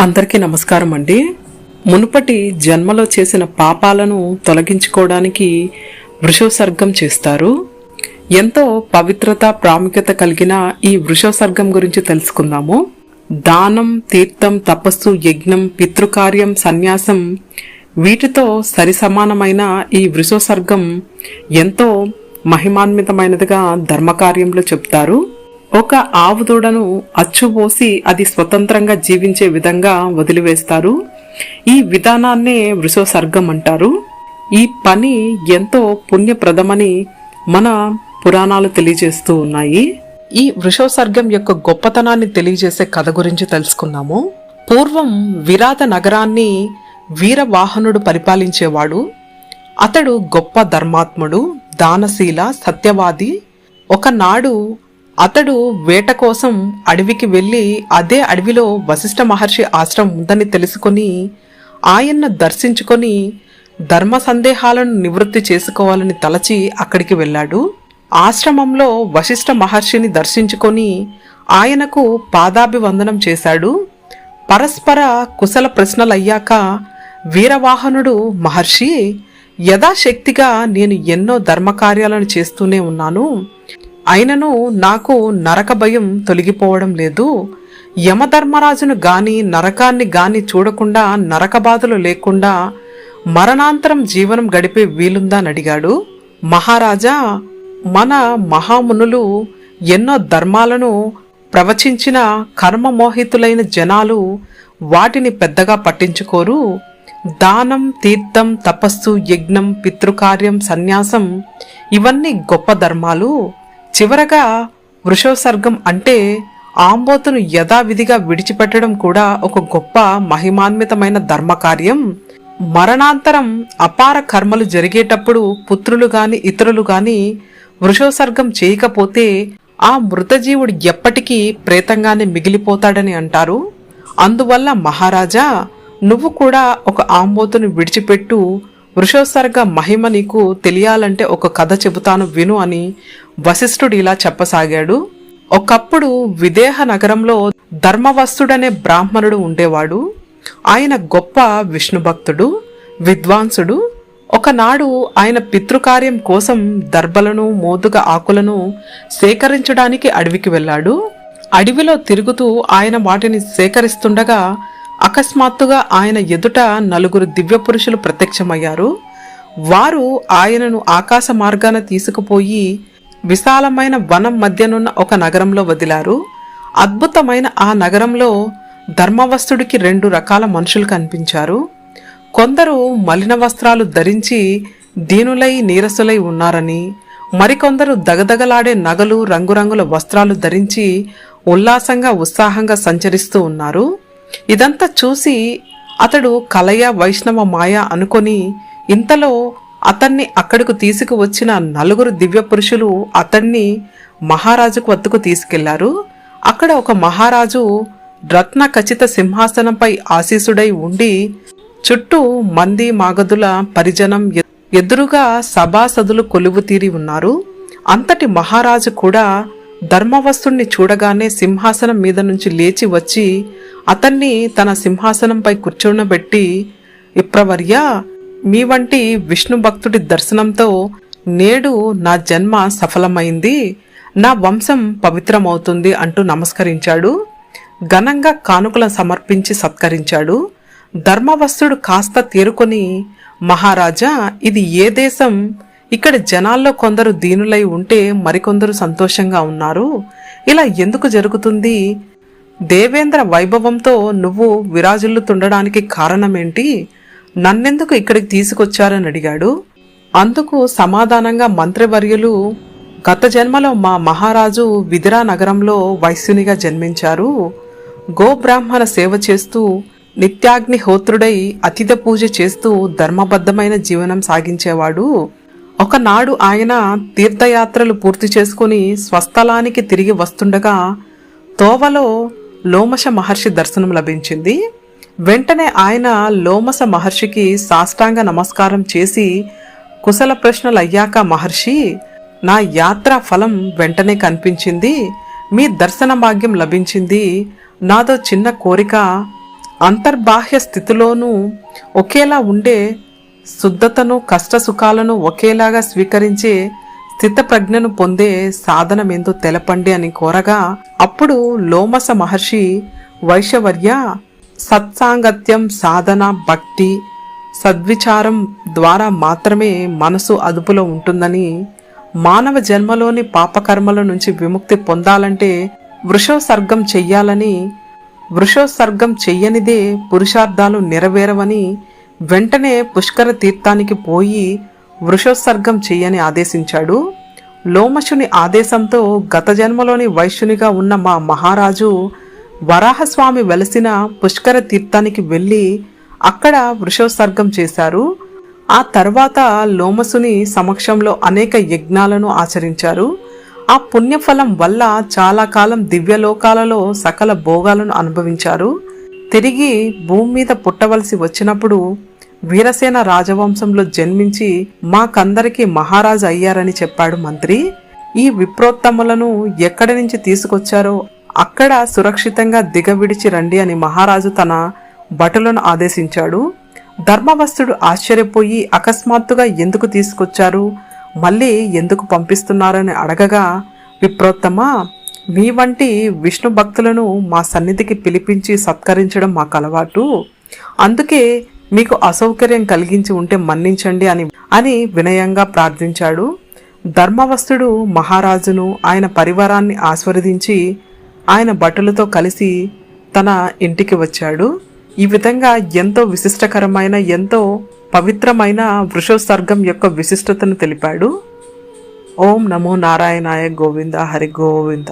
అందరికీ నమస్కారం అండి. మునుపటి జన్మలో చేసిన పాపాలను తొలగించుకోవడానికి వృషోసర్గం చేస్తారు. ఎంతో పవిత్రత ప్రాముఖ్యత కలిగిన ఈ వృషోసర్గం గురించి తెలుసుకుందాము. దానం తీర్థం తపస్సు యజ్ఞం పితృకార్యం సన్యాసం వీటితో సరిసమానమైన ఈ వృషోసర్గం ఎంతో మహిమాన్వితమైనదిగా ధర్మకార్యంలో చెప్తారు. ఒక ఆవు దూడను అచ్చుపోసి అది స్వతంత్రంగా జీవించే విధంగా వదిలివేస్తారు. ఈ విధానాన్నే వృషోసర్గం అంటారు. ఈ పని ఎంతో పుణ్యప్రదమని మన పురాణాలు తెలియజేస్తూ ఉన్నాయి. ఈ వృషోసర్గం యొక్క గొప్పతనాన్ని తెలియజేసే కథ గురించి తెలుసుకున్నాము. పూర్వం విరాట నగరాన్ని వీరవాహనుడు పరిపాలించేవాడు. అతడు గొప్ప ధర్మాత్ముడు దానశీల సత్యవాది. ఒకనాడు అతడు వేట కోసం అడవికి వెళ్ళి అదే అడవిలో వశిష్ఠ మహర్షి ఆశ్రమం ఉందని తెలుసుకొని ఆయన్ను దర్శించుకొని ధర్మ సందేహాలను నివృత్తి చేసుకోవాలని తలచి అక్కడికి వెళ్ళాడు. ఆశ్రమంలో వశిష్ఠ మహర్షిని దర్శించుకొని ఆయనకు పాదాభివందనం చేశాడు. పరస్పర కుశల ప్రశ్నలయ్యాక వీరవాహనుడు మహర్షి యథాశక్తిగా నేను ఎన్నో ధర్మకార్యాలను చేస్తూనే ఉన్నాను. అయినను నాకు నరక భయం తొలగిపోవడం లేదు. యమధర్మరాజును గాని నరకాన్ని గాని చూడకుండా నరక బాధలు లేకుండా మరణాంతరం జీవనం గడిపే వీలుందా అడిగాడు. మహారాజా మన మహామునులు ఎన్నో ధర్మాలను ప్రవచించిన కర్మమోహితులైన జనాలు వాటిని పెద్దగా పట్టించుకోరు. దానం తీర్థం తపస్సు యజ్ఞం పితృకార్యం సన్యాసం ఇవన్నీ గొప్ప ధర్మాలు. చివరగా వృషోసర్గం అంటే ఆంబోతును యథావిధిగా విడిచిపెట్టడం కూడా ఒక గొప్ప మహిమాన్వితమైన ధర్మకార్యం. మరణాంతరం అపార కర్మలు జరిగేటప్పుడు పుత్రులు గాని ఇతరులు గాని వృషోసర్గం చేయకపోతే ఆ మృతజీవుడు ఎప్పటికీ ప్రేతంగానే మిగిలిపోతాడని అంటారు. అందువల్ల మహారాజా నువ్వు కూడా ఒక ఆంబోతును విడిచిపెట్టు. వృషోసర్గ మహిమ నీకు తెలియాలంటే ఒక కథ చెబుతాను విను అని వశిష్ఠుడు ఇలా చెప్పసాగాడు. ఒకప్పుడు విదేహ నగరంలో ధర్మవస్తుడనే బ్రాహ్మణుడు ఉండేవాడు. ఆయన గొప్ప విష్ణుభక్తుడు విద్వాంసుడు. ఒకనాడు ఆయన పితృకార్యం కోసం దర్భలను మోదుగ ఆకులను సేకరించడానికి అడవికి వెళ్ళాడు. అడవిలో తిరుగుతూ ఆయన వాటిని సేకరిస్తుండగా అకస్మాత్తుగా ఆయన ఎదుట నలుగురు దివ్య పురుషులు ప్రత్యక్షమయ్యారు. వారు ఆయనను ఆకాశ మార్గాన తీసుకుపోయి విశాలమైన వనం మధ్యనున్న ఒక నగరంలో వదిలారు. అద్భుతమైన ఆ నగరంలో ధర్మవస్తుడికి రెండు రకాల మనుషులు కనిపించారు. కొందరు మలిన వస్త్రాలు ధరించి దీనులై నీరసులై ఉన్నారని మరికొందరు దగదగలాడే నగలు రంగురంగుల వస్త్రాలు ధరించి ఉల్లాసంగా ఉత్సాహంగా సంచరిస్తూ ఉన్నారు. ఇదంతా చూసి అతడు కలయ వైష్ణవ మాయ అనుకొని ఇంతలో అతన్ని అక్కడకు తీసుకువచ్చిన నలుగురు దివ్య పురుషులు అతన్ని మహారాజుకు వద్దకు తీసుకెళ్ళారు. అక్కడ ఒక మహారాజు రత్న ఖచ్చిత సింహాసనంపై ఆశీసుడై ఉండి చుట్టూ మంది మాగదుల పరిజనం ఎదురుగా సభాసదులు కొలువు తీరి ఉన్నారు. అంతటి మహారాజు కూడా ధర్మవస్తుణ్ణి చూడగానే సింహాసనం మీద నుంచి లేచి వచ్చి అతన్ని తన సింహాసనంపై కూర్చోనబెట్టి ఇప్రవర్య మీ వంటి విష్ణు భక్తుడి దర్శనంతో నేడు నా జన్మ సఫలమైంది నా వంశం పవిత్రమవుతుంది అంటూ నమస్కరించాడు. ఘనంగా కానుకల సమర్పించి సత్కరించాడు. ధర్మవస్తుడు కాస్త తేరుకొని మహారాజా ఇది ఏ దేశం? ఇక్కడ జనాల్లో కొందరు దీనులై ఉంటే మరికొందరు సంతోషంగా ఉన్నారు. ఇలా ఎందుకు జరుగుతుంది? దేవేంద్ర వైభవంతో నువ్వు విరాజుల్లుతుండడానికి కారణమేంటి? నన్నెందుకు ఇక్కడికి తీసుకొచ్చారని అడిగాడు. అందుకు సమాధానంగా మంత్రివర్యులు గత జన్మలో మా మహారాజు విదిరా నగరంలో వైశ్యునిగా జన్మించారు. గోబ్రాహ్మణ సేవ చేస్తూ నిత్యాగ్నిహోత్రుడై అతిథ పూజ చేస్తూ ధర్మబద్ధమైన జీవనం సాగించేవాడు. ఒకనాడు ఆయన తీర్థయాత్రలు పూర్తి చేసుకుని స్వస్థలానికి తిరిగి వస్తుండగా తోవలో లోమశ మహర్షి దర్శనం లభించింది. వెంటనే ఆయన లోమస మహర్షికి సాష్టాంగ నమస్కారం చేసి కుశల ప్రశ్నలు అయ్యాక మహర్షి నా యాత్రా ఫలం వెంటనే కనిపించింది మీ దర్శన భాగ్యం లభించింది నాదో చిన్న కోరిక అంతర్బాహ్య స్థితిలోనూ ఒకేలా ఉండే శుద్ధతను కష్ట సుఖాలను ఒకేలాగా స్వీకరించే స్థితప్రజ్ఞను పొందే సాధనమేందో తెలపండి అని కోరగా అప్పుడు లోమస మహర్షి వైశవర్య సత్సాంగత్యం సాధన భక్తి సద్విచారం ద్వారా మాత్రమే మనసు అదుపులో ఉంటుందని మానవ జన్మలోని పాపకర్మల నుంచి విముక్తి పొందాలంటే వృషోసర్గం చెయ్యాలని వృషోత్సర్గం చెయ్యనిదే పురుషార్థాలు నెరవేరవని వెంటనే పుష్కర తీర్థానికి పోయి వృషోత్సర్గం చెయ్యని ఆదేశించాడు. లోమశుని ఆదేశంతో గత జన్మలోని వైశ్యునిగా ఉన్న మా మహారాజు వరాహస్వామి వెలసిన పుష్కర తీర్థానికి వెళ్ళి అక్కడ వృషోత్సర్గం చేశారు. ఆ తర్వాత లోమసుని సమక్షంలో అనేక యజ్ఞాలను ఆచరించారు. ఆ పుణ్యఫలం వల్ల చాలా కాలం దివ్యలోకాలలో సకల భోగాలను అనుభవించారు. తిరిగి భూమి మీద పుట్టవలసి వచ్చినప్పుడు వీరసేన రాజవంశంలో జన్మించి మాకందరికీ మహారాజు అయ్యారని చెప్పాడు మంత్రి. ఈ విప్రోత్తములను ఎక్కడి నుంచి తీసుకొచ్చారో అక్కడ సురక్షితంగా దిగవిడిచి రండి అని మహారాజు తన భటులను ఆదేశించాడు. ధర్మవస్తుడు ఆశ్చర్యపోయి అకస్మాత్తుగా ఎందుకు తీసుకొచ్చారు? మళ్ళీ ఎందుకు పంపిస్తున్నారని అడగగా విప్రోత్తమ మీ వంటి విష్ణు భక్తులను మా సన్నిధికి పిలిపించి సత్కరించడం మాకు అలవాటు. అందుకే మీకు అసౌకర్యం కలిగించి ఉంటే మన్నించండి అని అని వినయంగా ప్రార్థించాడు. ధర్మవస్తుడు మహారాజును ఆయన పరివారాన్ని ఆస్వాదించి ఆయన భటులతో కలిసి తన ఇంటికి వచ్చాడు. ఈ విధంగా ఎంతో విశిష్టకరమైన ఎంతో పవిత్రమైన వృషోత్సర్గం యొక్క విశిష్టతను తెలిపాడు. ఓం నమో నారాయణాయ గోవింద హరి గోవింద.